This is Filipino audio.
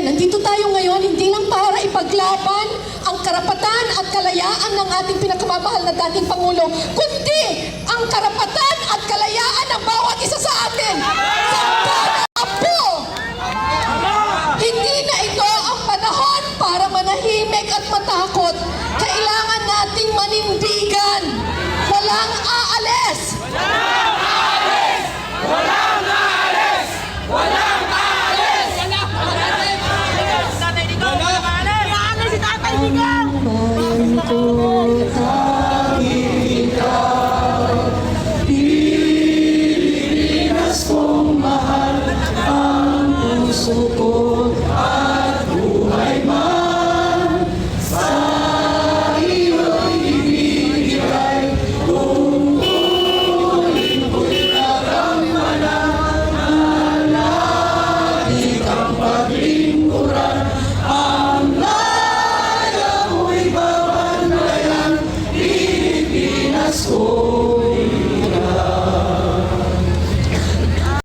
nandito tayo ngayon hindi lang para ipaglaban ang karapatan at kalayaan ng ating pinakamamahal na dating Pangulo, kundi ang karapatan at kalayaan ng bawat isa sa atin. Sa apo! Hindi na ito ang panahon para manahimik at matakot. Kailangan nating manindigan. Walang aalis. Walang! Si Tatay Digong! soul.